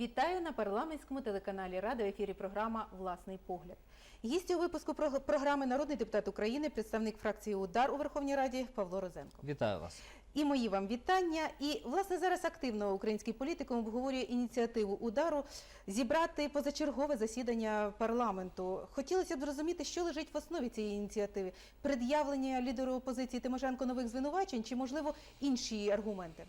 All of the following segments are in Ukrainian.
Вітаю на парламентському телеканалі Рада в ефірі програма Власний погляд. Гість у випуску про- програми народний депутат України, представник фракції Удар у Верховній Раді Павло Розенко. Вітаю вас. І мої вам вітання. І власне зараз активно український політикум обговорює ініціативу удару зібрати позачергове засідання парламенту. Хотілося б зрозуміти, що лежить в основі цієї ініціативи: пред'явлення лідеру опозиції Тимошенко нових звинувачень чи можливо інші аргументи?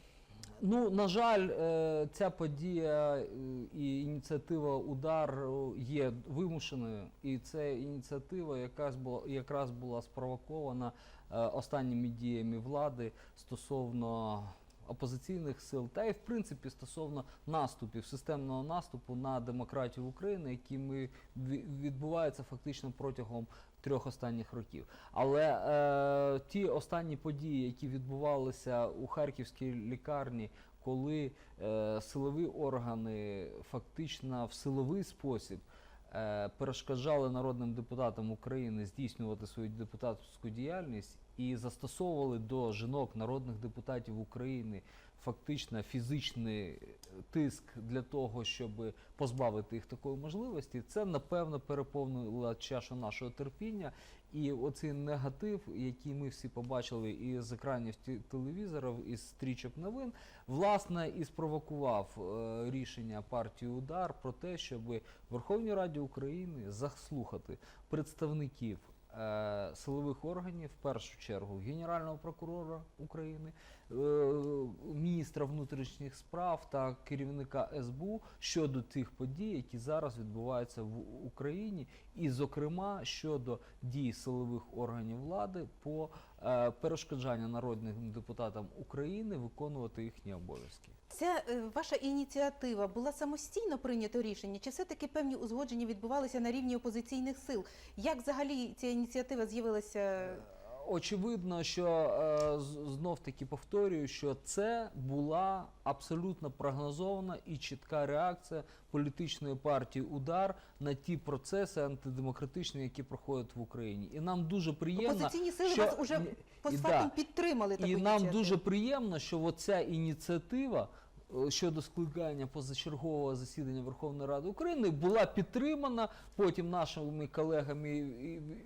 Ну, на жаль, е, ця подія е, і ініціатива удар є вимушеною, і це ініціатива якась була якраз була спровокована е, останніми діями влади стосовно опозиційних сил, та й в принципі стосовно наступів, системного наступу на демократію України, які ми відбуваються фактично протягом трьох останніх років. Але е, ті останні події, які відбувалися у харківській лікарні, коли е, силові органи фактично в силовий спосіб е, перешкоджали народним депутатам України здійснювати свою депутатську діяльність і застосовували до жінок народних депутатів України фактично фізичний тиск для того, щоб позбавити їх такої можливості, це напевно переповнило чашу нашого терпіння. І оцей негатив, який ми всі побачили і з екранів телевізорів, із стрічок новин, власне і спровокував е, рішення партії Удар про те, щоб Верховній Раді України заслухати представників е, силових органів, в першу чергу Генерального прокурора України, е, міністра внутрішніх справ та керівника СБУ щодо тих подій, які зараз відбуваються в Україні, і, зокрема, щодо дій силових органів влади по е, перешкоджанню народним депутатам України виконувати їхні обов'язки. Ця е, ваша ініціатива була самостійно прийнято рішення, чи все-таки певні узгодження відбувалися на рівні опозиційних сил? Як взагалі ця ініціатива з'явилася? Очевидно, що е, знов таки повторюю, що це була абсолютно прогнозована і чітка реакція політичної партії Удар на ті процеси антидемократичні, які проходять в Україні. І нам дуже приємно, Опозиційні сили що вас уже постфактум да. підтримали таку І нам ініціативу. дуже приємно, що оця ініціатива щодо скликання позачергового засідання Верховної Ради України була підтримана потім нашими колегами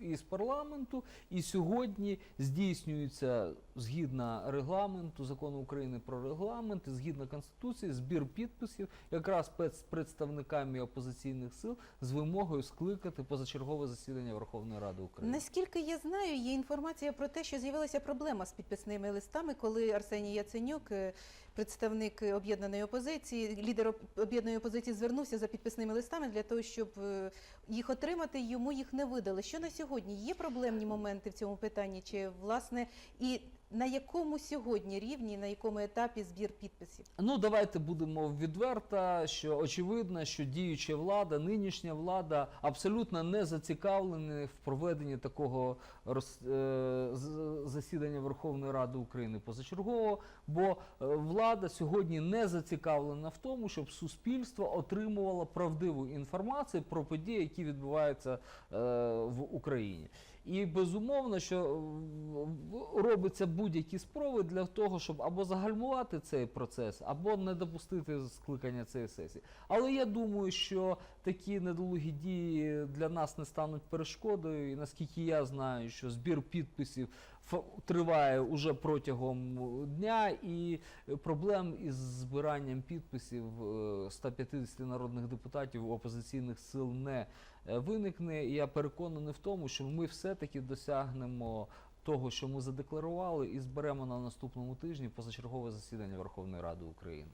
із парламенту. І сьогодні здійснюється згідно регламенту, закону України про регламент, згідно конституції, збір підписів якраз з представниками опозиційних сил з вимогою скликати позачергове засідання Верховної Ради України. Наскільки я знаю, є інформація про те, що з'явилася проблема з підписними листами, коли Арсеній Яценюк, е, представник об'єднаної опозиції, лідер об'єднаної опозиції, звернувся за підписними листами для того, щоб е, їх отримати. Йому їх не видали. Що на сьогодні є проблемні моменти в цьому питанні? Чи власне і на якому сьогодні рівні, на якому етапі збір підписів? Ну, давайте будемо відверто, що очевидно, що діюча влада, нинішня влада абсолютно не зацікавлені в проведенні такого роз- е, засідання Верховної Ради України позачергового, бо е, влада сьогодні не зацікавлена в тому, щоб суспільство отримувало правдиву інформацію про події, які відбуваються е, в Україні. І безумовно, що е, робиться будь-які спроби для того, щоб або загальмувати цей процес, або не допустити скликання цієї сесії. Але я думаю, що такі недолугі дії для нас не стануть перешкодою. І наскільки я знаю, що збір підписів триває уже протягом дня, і проблем із збиранням підписів е, 150 народних депутатів опозиційних сил не виникне. І я переконаний в тому, що ми все-таки досягнемо того, що ми задекларували, і зберемо на наступному тижні позачергове засідання Верховної Ради України.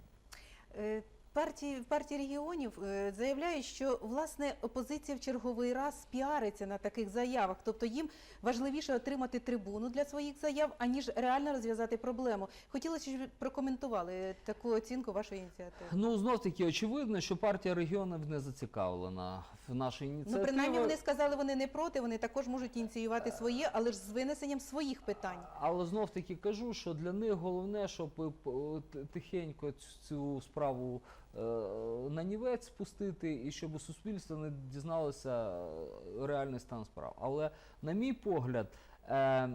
Е, Партії партії регіонів е, заявляють, що власне опозиція в черговий раз піариться на таких заявах, тобто їм важливіше отримати трибуну для своїх заяв, аніж реально розв'язати проблему. Хотілося, щоб прокоментували таку оцінку вашої ініціативи. Ну знов таки очевидно, що партія регіонів не зацікавлена в нашій ініціативі. Ну, принаймні вони сказали, вони не проти, вони також можуть ініціювати своє, але ж з винесенням своїх питань. Але знов таки кажу, що для них головне, щоб е, тихенько цю- справу е, на нівець спустити, і щоб суспільство не дізналося е, реальний стан справ. Але на мій погляд, е,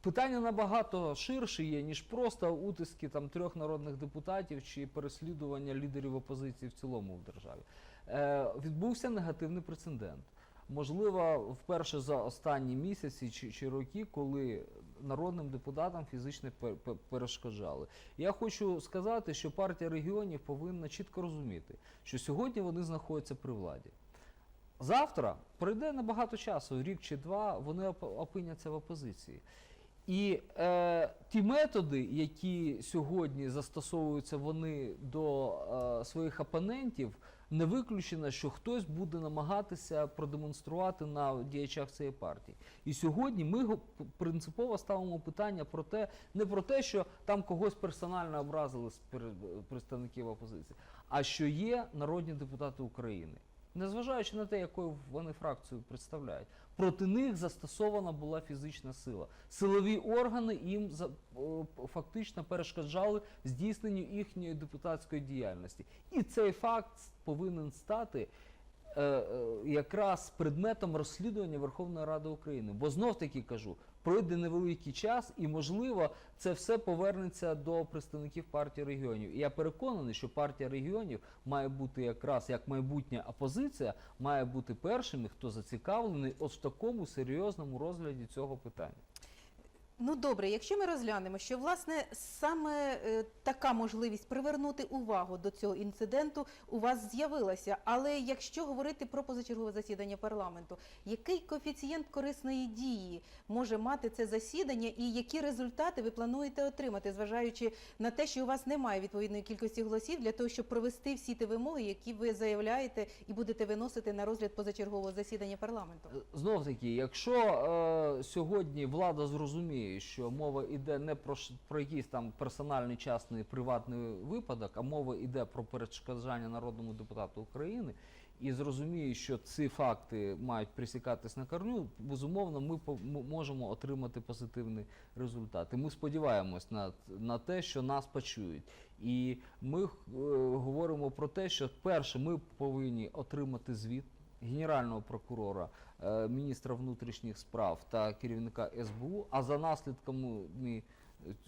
Питання набагато ширше є, ніж просто утиски там трьох народних депутатів чи переслідування лідерів опозиції в цілому в державі. Е, відбувся негативний прецедент. Можливо, вперше за останні місяці чи, чи роки, коли народним депутатам фізично пер- пер- перешкоджали. Я хочу сказати, що партія регіонів повинна чітко розуміти, що сьогодні вони знаходяться при владі. Завтра пройде набагато часу, рік чи два, вони опиняться в опозиції. І е, ті методи, які сьогодні застосовуються вони до е, своїх опонентів, не виключено, що хтось буде намагатися продемонструвати на діячах цієї партії. І сьогодні ми принципово ставимо питання про те, не про те, що там когось персонально образили з представників опозиції, а що є народні депутати України. Незважаючи на те, якою вони фракцію представляють, проти них застосована була фізична сила. Силові органи їм фактично перешкоджали здійсненню їхньої депутатської діяльності. І цей факт повинен стати е, е, якраз предметом розслідування Верховної Ради України. Бо знов таки кажу, пройде невеликий час, і можливо це все повернеться до представників партії регіонів. І я переконаний, що партія регіонів має бути якраз як майбутня опозиція, має бути першими, хто зацікавлений от в такому серйозному розгляді цього питання. Ну добре, якщо ми розглянемо, що власне саме е, така можливість привернути увагу до цього інциденту у вас з'явилася. Але якщо говорити про позачергове засідання парламенту, який коефіцієнт корисної дії може мати це засідання, і які результати ви плануєте отримати, зважаючи на те, що у вас немає відповідної кількості голосів для того, щоб провести всі ті вимоги, які ви заявляєте і будете виносити на розгляд позачергового засідання парламенту? Знов таки, якщо е, сьогодні влада зрозуміє, що мова йде не про, про якийсь там персональний частний приватний випадок, а мова йде про перешкоджання народному депутату України, і зрозуміє, що ці факти мають присікатись на корню, безумовно, ми можемо отримати позитивний результат. І ми сподіваємось на, на те, що нас почують. І ми е, говоримо про те, що перше, ми повинні отримати звіт генерального прокурора, е, міністра внутрішніх справ та керівника СБУ. А за наслідками е,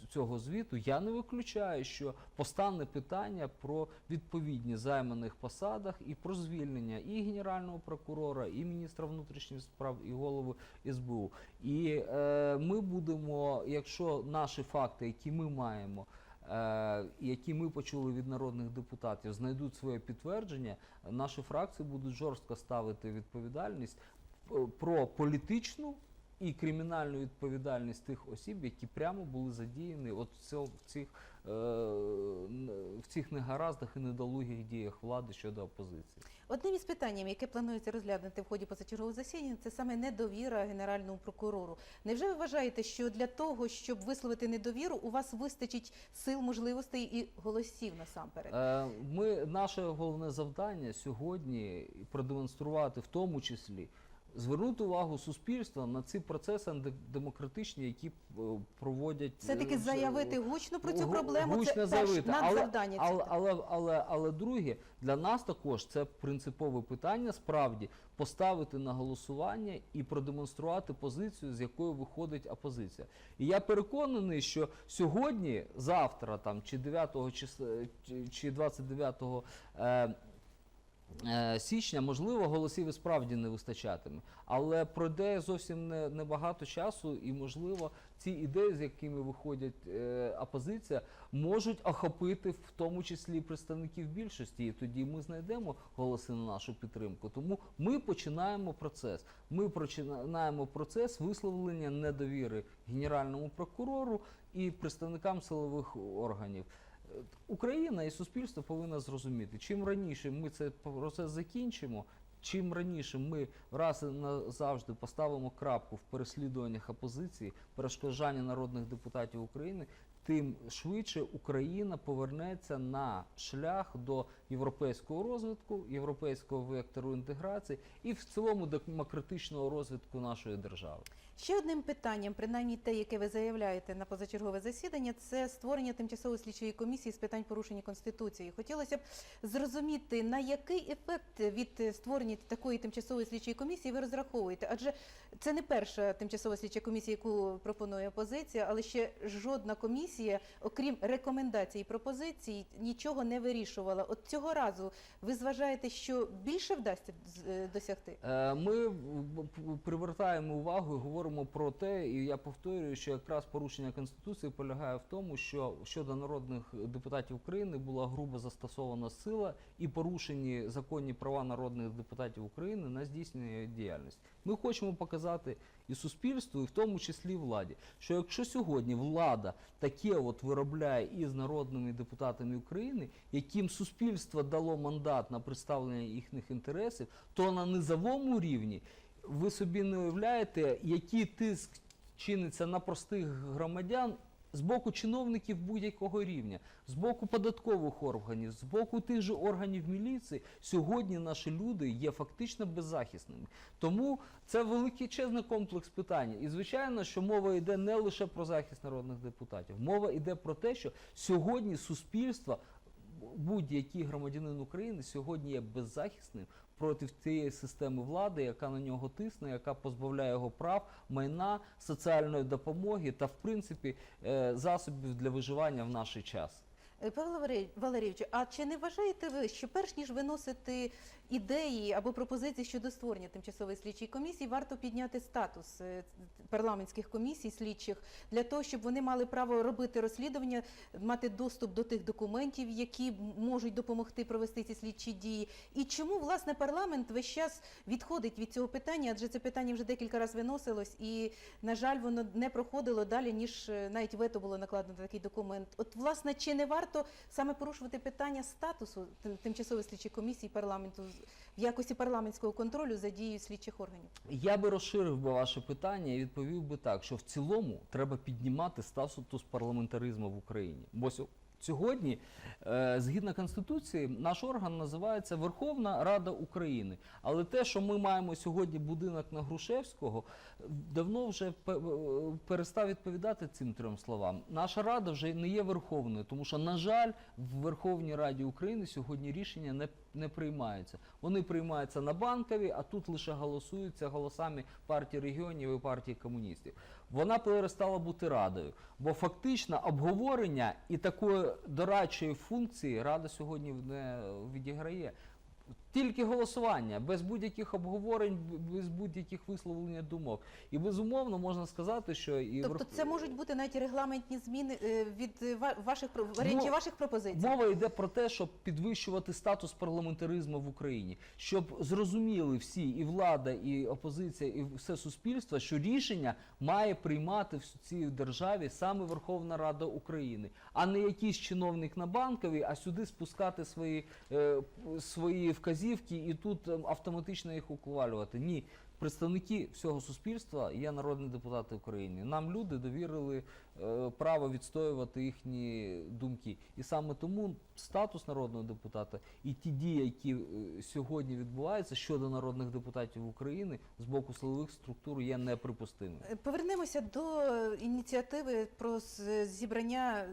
цього звіту я не виключаю, що постане питання про відповідні займаних посадах і про звільнення і генерального прокурора, і міністра внутрішніх справ, і голови СБУ. І е, ми будемо, якщо наші факти, які ми маємо. Е, Які ми почули від народних депутатів, знайдуть своє підтвердження, наші фракції будуть жорстко ставити відповідальність е, про політичну і кримінальну відповідальність тих осіб, які прямо були задіяні от в, цих в цих негараздах і недолугих діях влади щодо опозиції. Одним із питань, яке планується розглянути в ході позачергового засідання, це саме недовіра генеральному прокурору. Невже ви вважаєте, що для того, щоб висловити недовіру, у вас вистачить сил, можливостей і голосів насамперед? Е, Ми наше головне завдання сьогодні продемонструвати в тому числі. Звернути увагу суспільства на ці процеси демократичні, які е, проводять е, заявити гучно про цю проблему гучно це заявити. надзавдання. Але, але, але, але, але друге, для нас також це принципове питання справді поставити на голосування і продемонструвати позицію, з якою виходить опозиція. І я переконаний, що сьогодні, завтра, там чи 9 числа, чи- чи 29 е, е, січня, можливо, голосів і справді не вистачатиме. Але пройде зовсім не, небагато часу, і, можливо, ці ідеї, з якими виходять е, опозиція, можуть охопити в тому числі представників більшості. І тоді ми знайдемо голоси на нашу підтримку. Тому ми починаємо процес. Ми починаємо процес висловлення недовіри генеральному прокурору і представникам силових органів. Україна і суспільство повинно зрозуміти, чим раніше ми цей процес закінчимо, чим раніше ми раз і назавжди поставимо крапку в переслідуваннях опозиції, перешкоджанні народних депутатів України, тим швидше Україна повернеться на шлях до європейського розвитку, європейського вектору інтеграції і в цілому демократичного розвитку нашої держави. Ще одним питанням, принаймні те, яке ви заявляєте на позачергове засідання, це створення тимчасової слідчої комісії з питань порушення конституції. Хотілося б зрозуміти, на який ефект від створення такої тимчасової слідчої комісії ви розраховуєте? Адже це не перша тимчасова слідча комісія, яку пропонує опозиція, але ще жодна комісія, окрім рекомендацій і пропозицій, нічого не вирішувала. От цього разу ви зважаєте, що більше вдасться е, досягти? Е, Ми привертаємо увагу і говоримо про те, і я повторюю, що якраз порушення конституції полягає в тому, що щодо народних депутатів України була грубо застосована сила і порушені законні права народних депутатів України на здійснення діяльності. Ми хочемо показати і суспільству, і в тому числі владі, що якщо сьогодні влада таке от виробляє із народними депутатами України, яким суспільство дало мандат на представлення їхніх інтересів, то на низовому рівні ви собі не уявляєте, який тиск чиниться на простих громадян. З боку чиновників будь-якого рівня, з боку податкових органів, з боку тих же органів міліції, сьогодні наші люди є фактично беззахисними. Тому це величезний комплекс питань. І звичайно, що мова йде не лише про захист народних депутатів, мова йде про те, що сьогодні суспільство, будь-який громадянин України сьогодні є беззахисним проти цієї системи влади, яка на нього тисне, яка позбавляє його прав, майна, соціальної допомоги та, в принципі, е, засобів для виживання в наш час. Е, Павло Валерійович, а чи не вважаєте ви, що перш ніж виносити ідеї або пропозиції щодо створення тимчасової слідчої комісії, варто підняти статус е, парламентських комісій слідчих для того, щоб вони мали право робити розслідування, мати доступ до тих документів, які можуть допомогти провести ці слідчі дії? І чому власне парламент весь час відходить від цього питання? Адже це питання вже декілька разів виносилось, і на жаль, воно не проходило далі, ніж е, навіть вето було накладено на такий документ. От, власне, чи не варто саме порушувати питання статусу тимчасової слідчої комісії парламенту в якості парламентського контролю за дією слідчих органів? Я би розширив би ваше питання і відповів би так, що в цілому треба піднімати статус парламентаризму в Україні. Бо сьогодні, е, згідно конституції, наш орган називається Верховна Рада України. Але те, що ми маємо сьогодні будинок на Грушевського, давно вже е, перестав відповідати цим трьом словам. Наша рада вже не є верховною, тому що, на жаль, в Верховній Раді України сьогодні рішення не, не приймаються. Вони приймаються на банкові, а тут лише голосуються голосами партії регіонів і партії комуністів. Вона перестала бути радою, бо фактично обговорення і такої дорадчої функції рада сьогодні не відіграє. Тільки голосування, без будь-яких обговорень, без будь-яких висловлення думок. І безумовно можна сказати, що і Тобто це можуть бути навіть регламентні зміни е, від е, ваших варіантів ваших пропозицій? Мова йде про те, щоб підвищувати статус парламентаризму в Україні, щоб зрозуміли всі, і влада, і опозиція, і все суспільство, що рішення має приймати в цій державі саме Верховна Рада України, а не якийсь чиновник на банковій, а сюди спускати свої, е, свої вказівки і тут е, автоматично їх ухвалювати. Ні. Представники всього суспільства є народні депутати України. Нам люди довірили е, право відстоювати їхні думки. І саме тому статус народного депутата і ті дії, які е, сьогодні відбуваються щодо народних депутатів України з боку силових структур, є неприпустимим. Е, Повернемося до ініціативи про зібрання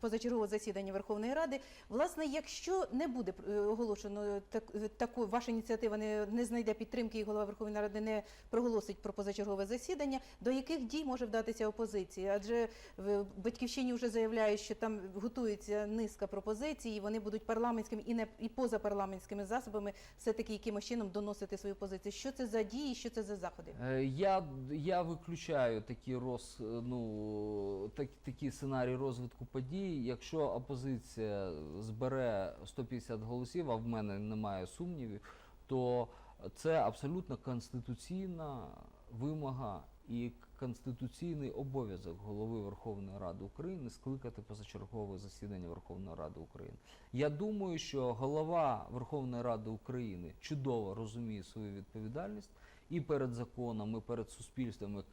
позачергового засідання Верховної Ради. Власне, якщо не буде оголошено так, таку ваша ініціатива не, не знайде підтримки, і голова Верховної Ради не проголосить про позачергове засідання, до яких дій може вдатися опозиція? Адже в батьківщині вже заявляють, що там готується низка пропозицій, і вони будуть парламентськими і не і позапарламентськими засобами, все таки якимось чином доносити свою позицію. Що це за дії, що це за заходи? Е, Я, я виключаю такі роз, е, ну, так, такий сценарій розвитку подій. Якщо опозиція збере 150 голосів, а в мене немає сумнівів, то це абсолютно конституційна вимога і конституційний обов'язок голови Верховної Ради України скликати позачергове засідання Верховної Ради України. Я думаю, що голова Верховної Ради України чудово розуміє свою відповідальність і перед законом, і перед суспільством, як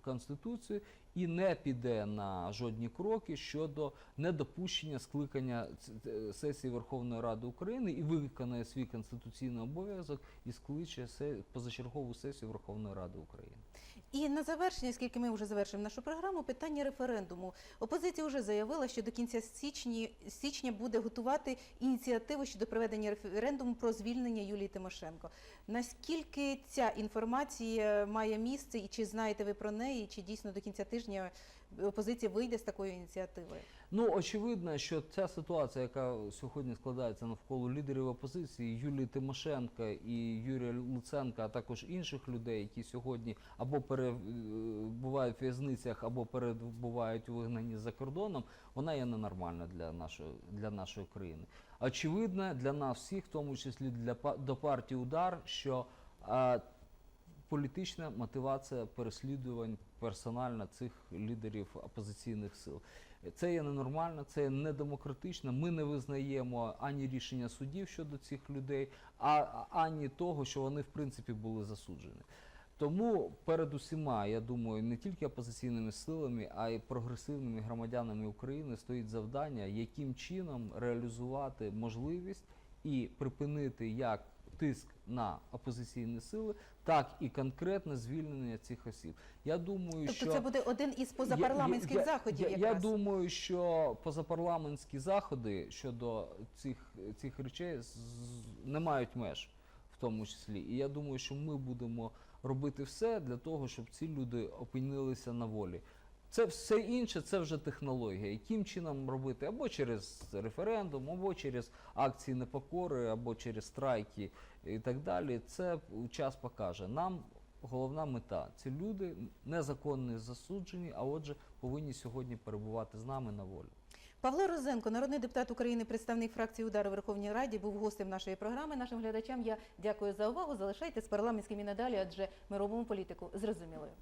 конституцію і не піде на жодні кроки щодо недопущення скликання сесії Верховної Ради України і виконає свій конституційний обов'язок і скличе позачергову сесію Верховної Ради України. І на завершення, оскільки ми вже завершимо нашу програму, питання референдуму. Опозиція вже заявила, що до кінця січні, січня буде готувати ініціативу щодо проведення референдуму про звільнення Юлії Тимошенко. Наскільки ця інформація має місце, і чи знаєте ви про неї, чи дійсно до кінця тижня опозиція вийде з такою ініціативою? Ну очевидно, що ця ситуація, яка сьогодні складається навколо лідерів опозиції Юлії Тимошенка і Юрія Луценка, а також інших людей, які сьогодні або перебувають в в'язницях, або перебувають у вигнанні за кордоном, вона є ненормальна для нашої для нашої країни. Очевидно, для нас всіх, в тому числі для до партії удар, що а, політична мотивація переслідувань персонально цих лідерів опозиційних сил. Це є ненормально, це є недемократично. Ми не визнаємо ані рішення судів щодо цих людей, а ані того, що вони в принципі були засуджені. Тому перед усіма, я думаю, не тільки опозиційними силами, а й прогресивними громадянами України стоїть завдання, яким чином реалізувати можливість і припинити як тиск на опозиційні сили, так і конкретне звільнення цих осіб. Я думаю, Тобто що це буде один із позапарламентських я, я- заходів. Я, я якраз. думаю, що позапарламентські заходи щодо цих, цих речей не мають меж, в тому числі. І я думаю, що ми будемо робити все для того, щоб ці люди опинилися на волі. Це все інше, це вже технологія. Яким чином робити або через референдум, або через акції непокори, або через страйки і так далі. Це час покаже. Нам головна мета ці люди незаконно засуджені, а отже, повинні сьогодні перебувати з нами на волі. Павло Розенко, народний депутат України, представник фракції удару Верховній Раді, був гостем нашої програми. Нашим глядачам я дякую за увагу. Залишайтесь парламентськими надалі, адже ми робимо політику зрозумілою.